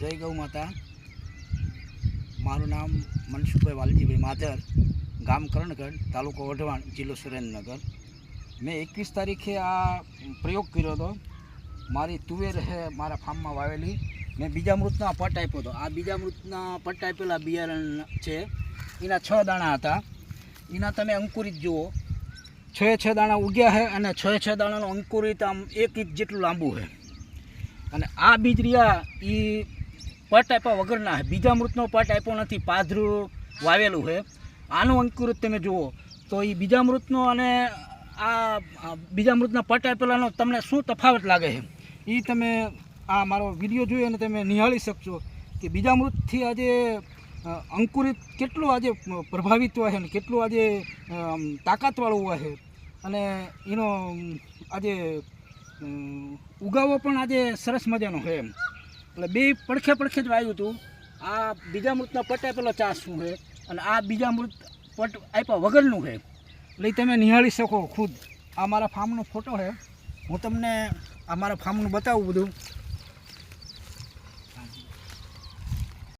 જય ગૌ માતા. મારું નામ મનસુખભાઈ વાલજીભાઈ માધર ગામ કરણગઢ, તાલુકો વઢવાણ, જિલ્લો સુરેન્દ્રનગર. મેં એકવીસ તારીખે આ પ્રયોગ કર્યો હતો. મારી તુવેર છે મારા ફાર્મમાં વાવેલી. મેં બીજા મૃતના પટ આપ્યો હતો. આ બીજા મૃતના પટ આપેલા બિયારણ છે. એના છ દાણા હતા. એના તમે અંકુરિત જુઓ. છ છ દાણા ઉગ્યા છે અને છ છ દાણાનો અંકુરિત આમ એક ઇંચ જેટલું લાંબુ છે અને આ બીજ રહ્યા એ પટ આપ્યા વગરના બીજા મૃતનો પટ આપ્યો નથી, પાધરું વાવેલું છે આનું અંકુરિત તમે જુઓ, તો એ બીજા મૃતનો અને આ બીજા મૃતના પટ આપેલાનો તમને શું તફાવત લાગે છે એ તમે આ મારો વીડિયો જોઈ અને તમે નિહાળી શકશો કે બીજા મૃતથી આજે અંકુરિત કેટલું આજે પ્રભાવિત હોય છે ને કેટલું આજે તાકાતવાળું હોય છે અને એનો આજે ઉગાવો પણ આજે સરસ મજાનો છે એમ. એટલે બે પડખે પડખે જ વાયું હતું. આ બીજા મૃતનો પટ આપેલો ચાસ શું છે? અને આ બીજા મૃત પટ આપ્યા વગરનું છે. એટલે તમે નિહાળી શકો ખુદ. આ મારા ફાર્મનો ફોટો છે. હું તમને આ મારા ફાર્મનું બતાવું બધું.